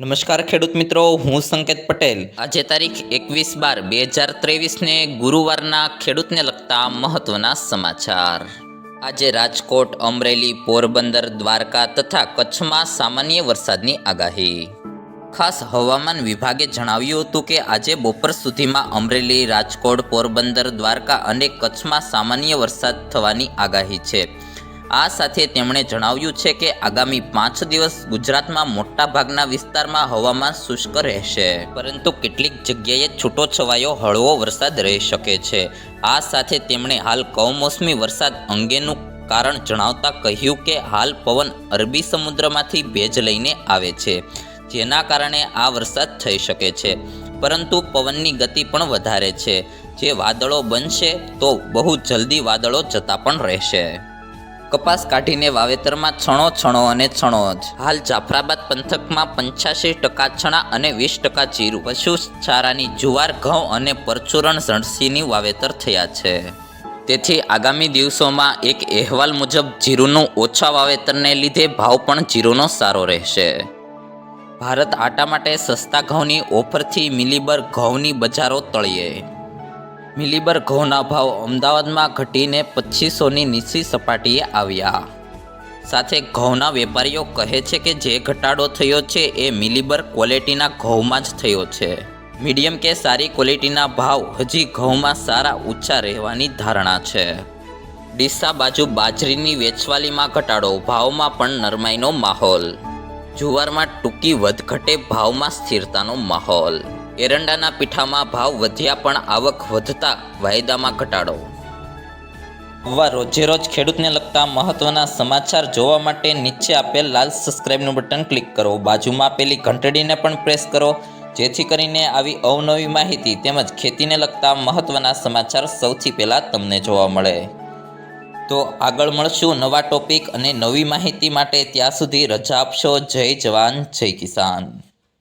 નમસ્કાર ખેડૂત મિત્રો, હું સંકેત પટેલ. આજે તારીખ એકવીસ બાર બે હજાર ત્રેવીસને ગુરુવારના ખેડૂતને લગતા મહત્વના સમાચાર. આજે રાજકોટ, અમરેલી, પોરબંદર, દ્વારકા તથા કચ્છમાં સામાન્ય વરસાદની આગાહી. ખાસ હવામાન વિભાગે જણાવ્યું હતું કે આજે બપોર સુધીમાં અમરેલી, રાજકોટ, પોરબંદર, દ્વારકા અને કચ્છમાં સામાન્ય વરસાદ થવાની આગાહી છે. આ સાથે તેમણે જણાવ્યું છે કે આગામી પાંચ દિવસ ગુજરાતમાં મોટા ભાગના વિસ્તારમાં હવામાન શુષ્ક રહેશે. પરંતુ કેટલીક જગ્યાએ છૂટોછવાયો હળવો વરસાદ રહી શકે છે. આ સાથે તેમણે હાલ કમોસમી વરસાદ અંગેનું કારણ જણાવતા કહ્યું કે હાલ પવન અરબી સમુદ્રમાંથી ભેજ લઈને આવે છે, જેના કારણે આ વરસાદ થઈ શકે છે. પરંતુ પવનની ગતિ પણ વધારે છે. જે વાદળો બનશે તો બહુ જલ્દી વાદળો જતા પણ રહેશે. કપાસ કાઢીને વાવેતરમાં છણો છણો અને છણો જ. હાલ જાફરાબાદ પંથકમાં પંચ્યાસી ટકા છણા અને વીસ ટકા જીરું. પશુ ચારાની જુવાર, ઘઉં અને પરચુરણ ઝણસીની વાવેતર થયા છે. તેથી આગામી દિવસોમાં એક અહેવાલ મુજબ જીરુનું ઓછા વાવેતરને લીધે ભાવ પણ જીરુનો સારો રહેશે. ભારત આટા માટે સસ્તા ઘઉંની ઓફરથી મિલીબર ઘઉંની બજારો તળિયે. મિલીબર ઘઉંના ભાવ અમદાવાદમાં ઘટીને પચીસોની નીચી સપાટીએ આવ્યા. સાથે ઘઉંના વેપારીઓ કહે છે કે જે ઘટાડો થયો છે એ મિલીબર ક્વોલિટીના ઘઉંમાં જ થયો છે. મીડિયમ કે સારી ક્વોલિટીના ભાવ હજી ઘઉંમાં સારા ઊંચા રહેવાની ધારણા છે. ડીસા બાજુ બાજરીની વેચવાલીમાં ઘટાડો, ભાવમાં પણ નરમાઈનો માહોલ. જુવારમાં ટૂંકી વધઘટે, ભાવમાં સ્થિરતાનો માહોલ. એરંડાના પીઠામાં ભાવ વધ્યા પણ આવક વધતા વાયદામાં ઘટાડો. આવા રોજે રોજ ખેડૂતને લગતા મહત્વના સમાચાર જોવા માટે નીચે આપેલ લાલ સબસ્ક્રાઇબનું બટન ક્લિક કરો. બાજુમાં આપેલી ઘંટડીને પણ પ્રેસ કરો. જેથી કરીને આવી અવનવી માહિતી તેમજ ખેતીને લગતા મહત્વના સમાચાર સૌથી પહેલાં તમને જોવા મળે. તો આગળ મળશું નવા ટોપિક અને નવી માહિતી માટે ત્યાં સુધી રજા આપશો. જય જવાન, જય કિસાન.